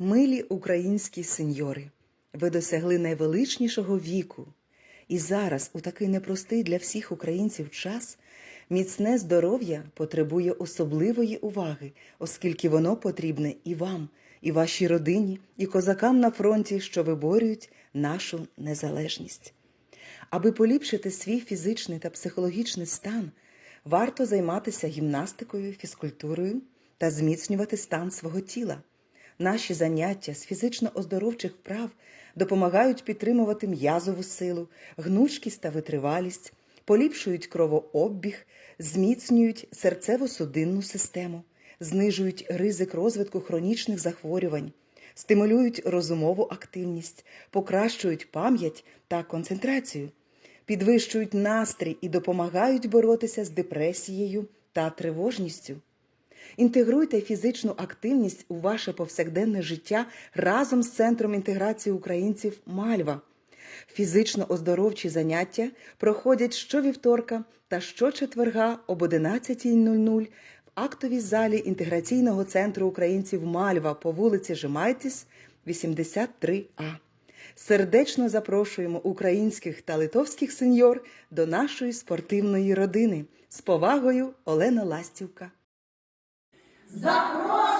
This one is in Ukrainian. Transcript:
Милі українські сеньори, ви досягли найвеличнішого віку. І зараз, у такий непростий для всіх українців час, міцне здоров'я потребує особливої уваги, оскільки воно потрібне і вам, і вашій родині, і козакам на фронті, що виборюють нашу незалежність. Аби поліпшити свій фізичний та психологічний стан, варто займатися гімнастикою, фізкультурою та зміцнювати стан свого тіла. Наші заняття з фізично-оздоровчих вправ допомагають підтримувати м'язову силу, гнучкість та витривалість, поліпшують кровообіг, зміцнюють серцево-судинну систему, знижують ризик розвитку хронічних захворювань, стимулюють розумову активність, покращують пам'ять та концентрацію, підвищують настрій і допомагають боротися з депресією та тривожністю. Інтегруйте фізичну активність у ваше повсякденне життя разом з Центром інтеграції українців Мальва. Фізично-оздоровчі заняття проходять щовівторка та щочетверга об 11.00 в актовій залі інтеграційного центру українців Мальва по вулиці Жемайтіс, 83А. Сердечно запрошуємо українських та литовських сеньор до нашої спортивної родини. З повагою Олена Ластівка. Запрос!